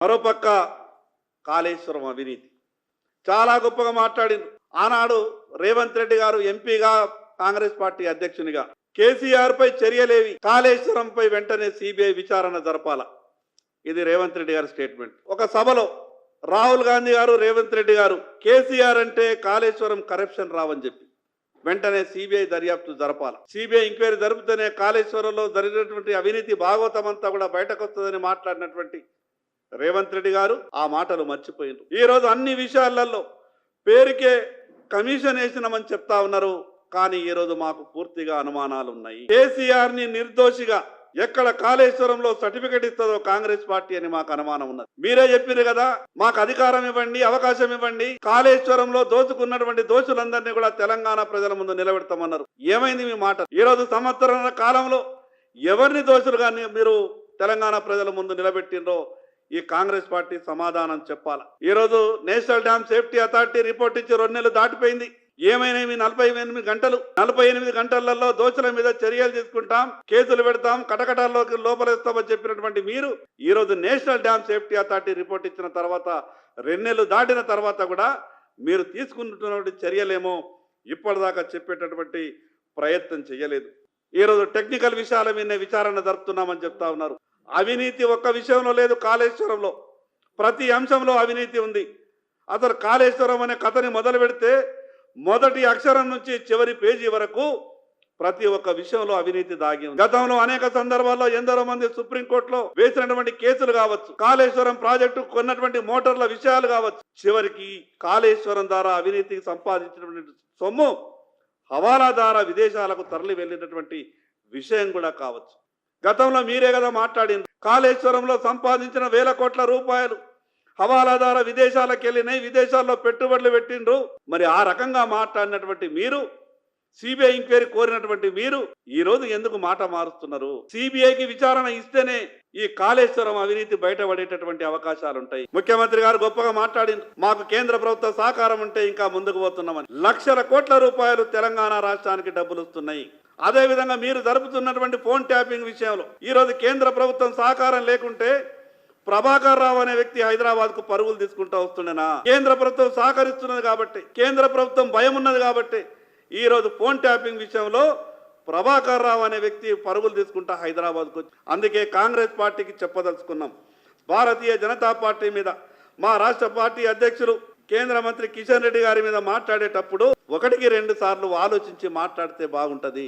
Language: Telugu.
మరోపక్క కాళేశ్వరం అవినీతి. చాలా గొప్పగా మాట్లాడింది. ఆనాడు రేవంత్ రెడ్డి గారు ఎంపీగా కాంగ్రెస్ పార్టీ అధ్యక్షునిగా కేసీఆర్ పై చర్యలేవి. కాళేశ్వరంపై వెంటనే సిబిఐ విచారణ జరపాల. ఇది రేవంత్ రెడ్డి గారి స్టేట్మెంట్. ఒక సభలో రాహుల్ గాంధీ గారు రేవంత్ రెడ్డి గారు కేసీఆర్ అంటే కాళేశ్వరం కరప్షన్ రావని చెప్పి వెంటనే సిబిఐ దర్యాప్తు జరపాలి. సిబిఐ ఎంక్వైరీ జరుపుతూనే కాళేశ్వరంలో జరిగినటువంటి అవినీతి భాగవతం అంతా కూడా బయటకు వస్తుందని మాట్లాడినటువంటి రేవంత్ రెడ్డి గారు ఆ మాటలు మర్చిపోయిండ్రు. ఈ రోజు అన్ని విషయాలలో పేరుకే కమిషన్ వేసినామని చెప్తా ఉన్నారు. కానీ ఈ రోజు మాకు పూర్తిగా అనుమానాలు ఉన్నాయి. కేసీఆర్ని నిర్దోషిగా ఎక్కడ కాళేశ్వరంలో సర్టిఫికెట్ ఇస్తుందో కాంగ్రెస్ పార్టీ అని మాకు అనుమానం ఉన్నది. మీరే చెప్పారు కదా మాకు అధికారం ఇవ్వండి అవకాశం ఇవ్వండి కాళేశ్వరంలో దోచుకున్నటువంటి దోషులందరినీ కూడా తెలంగాణ ప్రజల ముందు నిలబెడతామన్నారు. ఏమైంది మీ మాట? ఈ రోజు సంవత్సరాల కాలంలో ఎవరిని దోషులుగా మీరు తెలంగాణ ప్రజల ముందు నిలబెట్టిండ్రో ఈ కాంగ్రెస్ పార్టీ సమాధానం చెప్పాలి? ఈరోజు national dam safety authority report ఇచ్చి రెండు నెలలు దాటిపోయింది. ఏమైనా మీ నలభై ఎనిమిది గంటలు. నలభై ఎనిమిది గంటలలో దోషుల మీద చర్యలు తీసుకుంటాం కేసులు పెడతాం కటకటాల్లోకి లోపలేస్తామని చెప్పినటువంటి మీరు ఈరోజు national dam safety authority report ఇచ్చిన తర్వాత రెండు నెలలు దాటిన తర్వాత కూడా మీరు తీసుకుంటున్నటువంటి చర్యలేమో ఇప్పటిదాకా చెప్పేటటువంటి ప్రయత్నం చేయలేదు. ఈరోజు టెక్నికల్ విషయాల మీద విచారణ జరుపుతున్నామని చెప్తా ఉన్నారు. అవినీతి ఒక్క విషయంలో లేదు కాళేశ్వరంలో. ప్రతి అంశంలో అవినీతి ఉంది. అసలు కాళేశ్వరం అనే కథని మొదలు పెడితే మొదటి అక్షరం నుంచి చివరి పేజీ వరకు ప్రతి ఒక్క విషయంలో అవినీతి దాగి ఉంది. గతంలో అనేక సందర్భాల్లో ఎందరో మంది సుప్రీంకోర్టులో వేసినటువంటి కేసులు కావచ్చు కాళేశ్వరం ప్రాజెక్టు కొన్నటువంటి మోటార్ల విషయాలు కావచ్చు. చివరికి కాళేశ్వరం ద్వారా అవినీతికి సంపాదించినటువంటి సొమ్ము హవాలా ద్వారా విదేశాలకు తరలి వెళ్ళినటువంటి విషయం కూడా కావచ్చు. గతంలో మీరే కదా మాట్లాడింది. కాళేశ్వరంలో సంపాదించిన వేల కోట్ల రూపాయలు హవాలా ద్వారా విదేశాలకు వెళ్ళినాయి విదేశాల్లో పెట్టుబడులు పెట్టిండ్రు. మరి ఆ రకంగా మాట్లాడినటువంటి మీరు సిబిఐ ఎంక్వైరీ కోరినటువంటి మీరు ఈ రోజు ఎందుకు మాట మారుస్తున్నారు? సిబిఐకి విచారణ ఇస్తేనే ఈ కాళేశ్వరం అవినీతి బయటపడేటటువంటి అవకాశాలు ఉంటాయి ముఖ్యమంత్రి గారు గొప్పగా మాట్లాడి మాకు కేంద్ర ప్రభుత్వ సహకారం ఉంటే ఇంకా ముందుకు పోతున్నామని. లక్షల కోట్ల రూపాయలు తెలంగాణ రాష్ట్రానికి డబ్బులు వస్తున్నాయి. అదే విధంగా మీరు జరుపుతున్నటువంటి ఫోన్ ట్యాపింగ్ విషయంలో ఈ రోజు కేంద్ర ప్రభుత్వం సహకారం లేకుంటే ప్రభాకర్ రావు అనే వ్యక్తి హైదరాబాద్కు పరుగులు తీసుకుంటూ వస్తుండేనా? కేంద్ర ప్రభుత్వం సహకరిస్తున్నది కాబట్టి కేంద్ర ప్రభుత్వం భయం ఉన్నది కాబట్టి ఈ రోజు ఫోన్ ట్యాపింగ్ విషయంలో ప్రభాకర్ రావు అనే వ్యక్తి పరుగులు తీసుకుంటా హైదరాబాద్కు వచ్చి అందుకే కాంగ్రెస్ పార్టీకి చెప్పదలుచుకున్నాం. భారతీయ జనతా పార్టీ మీద మా రాష్ట్ర పార్టీ అధ్యక్షులు కేంద్ర మంత్రి కిషన్ రెడ్డి గారి మీద మాట్లాడేటప్పుడు ఒకటికి రెండు సార్లు ఆలోచించి మాట్లాడితే బాగుంటుంది.